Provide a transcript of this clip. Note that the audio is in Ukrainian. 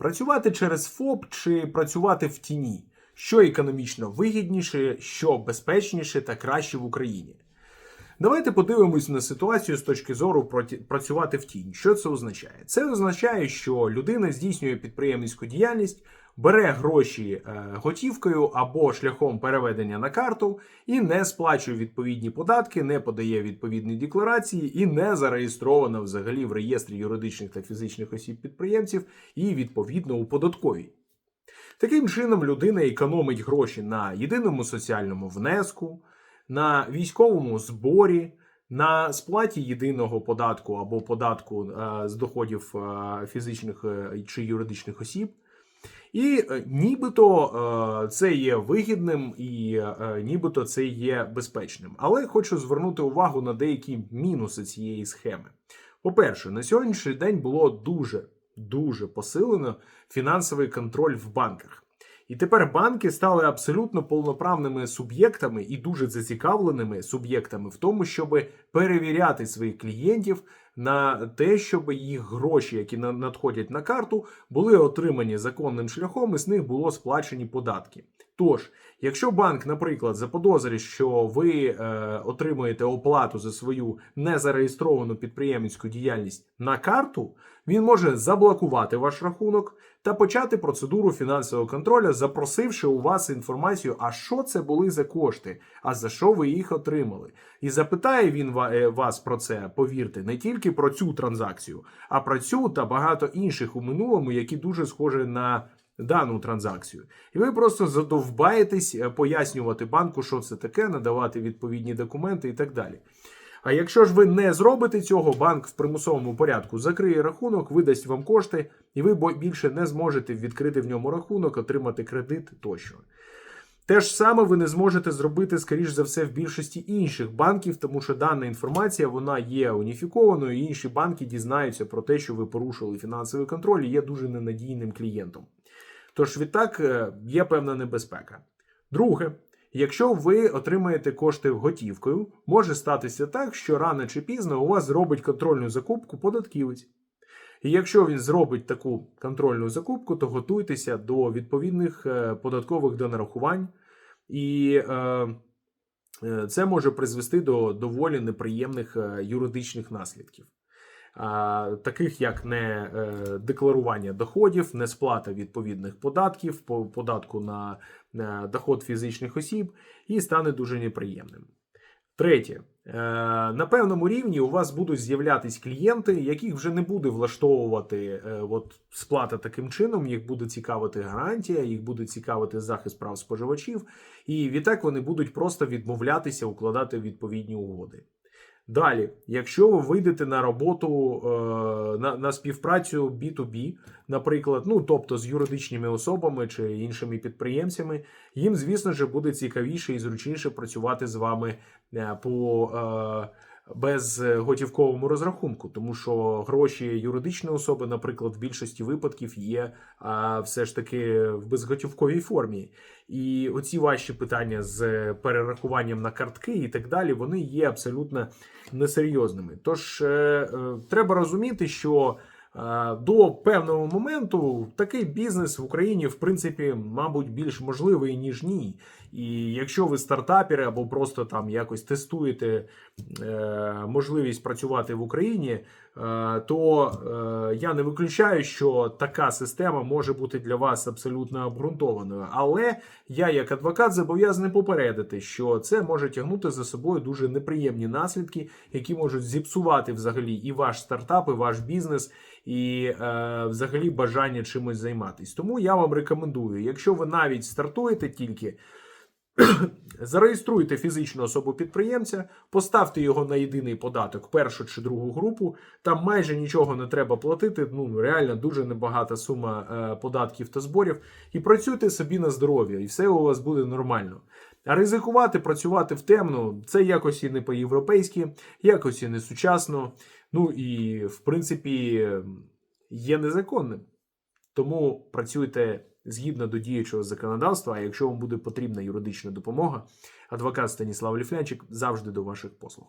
Працювати через ФОП чи працювати в тіні? Що економічно вигідніше, що безпечніше та краще в Україні? Давайте подивимось на ситуацію з точки зору працювати в тінь. Що це означає? Це означає, що людина здійснює підприємницьку діяльність, бере гроші е, готівкою або шляхом переведення на карту і не сплачує відповідні податки, не подає відповідні декларації і не зареєстрована взагалі в реєстрі юридичних та фізичних осіб підприємців і відповідно у податковій. Таким чином, людина економить гроші на єдиному соціальному внеску, на військовому зборі, на сплаті єдиного податку або податку е, з доходів е, фізичних чи юридичних осіб. І е, нібито е, це є вигідним і е, нібито це є безпечним. Але хочу звернути увагу на деякі мінуси цієї схеми. По-перше, на сьогоднішній день було дуже дуже посилено фінансовий контроль в банках. І тепер банки стали абсолютно повноправними суб'єктами і дуже зацікавленими суб'єктами в тому, щоб перевіряти своїх клієнтів на те, щоб їх гроші, які надходять на карту, були отримані законним шляхом і з них було сплачені податки. Тож, якщо банк, наприклад, заподозрить, що ви е, отримуєте оплату за свою незареєстровану підприємницьку діяльність на карту, він може заблокувати ваш рахунок та почати процедуру фінансового контролю, запросивши у вас інформацію, а що це були за кошти, а за що ви їх отримали. І запитає він е, вас про це, повірте, не тільки про цю транзакцію, а про цю та багато інших у минулому, які дуже схожі на дану транзакцію. І ви просто задовбаєтесь е, пояснювати банку, що це таке, надавати відповідні документи і так далі. А якщо ж ви не зробите цього, банк в примусовому порядку закриє рахунок, видасть вам кошти, і ви більше не зможете відкрити в ньому рахунок, отримати кредит тощо. Те ж саме ви не зможете зробити, скоріш за все, в більшості інших банків, тому що дана інформація вона є уніфікованою, і інші банки дізнаються про те, що ви порушили фінансовий контроль і є дуже ненадійним клієнтом. Тож відтак е, є певна небезпека. Друге, якщо ви отримаєте кошти готівкою, може статися так, що рано чи пізно у вас зробить контрольну закупку податківець. І якщо він зробить таку контрольну закупку, то готуйтеся до відповідних е, податкових донарахувань, і е, е, це може призвести до доволі неприємних юридичних наслідків. Таких як не е, декларування доходів, не сплата відповідних податків, податку на, доход фізичних осіб, і стане дуже неприємним. Третє, Е, на певному рівні у вас будуть з'являтись клієнти, яких вже не буде влаштовувати е, от, сплата таким чином, їх буде цікавити гарантія, їх буде цікавити захист прав споживачів, і відтак вони будуть просто відмовлятися укладати відповідні угоди. Далі, якщо ви вийдете на роботу е, на, на співпрацю B2B, наприклад, ну тобто з юридичними особами чи іншими підприємцями, їм, звісно ж, буде цікавіше і зручніше працювати з вами е, по е, безготівковому розрахунку, тому що гроші юридичної особи, наприклад, в більшості випадків є а, все ж таки в безготівковій формі. І оці ваші питання з перерахуванням на картки і так далі, вони є абсолютно несерйозними. Тож е, е, треба розуміти, що е, до певного моменту такий бізнес в Україні, в принципі, мабуть, більш можливий, ніж ні. І якщо ви стартапери або просто там якось тестуєте е, можливість працювати в Україні, е, то е, я не виключаю, що така система може бути для вас абсолютно обґрунтованою. Але я, як адвокат, зобов'язаний попередити, що це може тягнути за собою дуже неприємні наслідки, які можуть зіпсувати взагалі і ваш стартап, і ваш бізнес, і е, взагалі бажання чимось займатися. Тому я вам рекомендую, якщо ви навіть стартуєте тільки. Зареєструйте фізичну особу підприємця, поставте його на єдиний податок першу чи другу групу. Там майже нічого не треба платити. Ну реально дуже небагата сума е, податків та зборів. І працюйте собі на здоров'я, і все у вас буде нормально. А ризикувати, працювати в темну це якось і не по-європейськи, якось і не сучасно. Ну і в принципі є незаконним. Тому працюйте згідно до діючого законодавства. А якщо вам буде потрібна юридична допомога, адвокат Станіслав Ліфлянчик завжди до ваших послуг.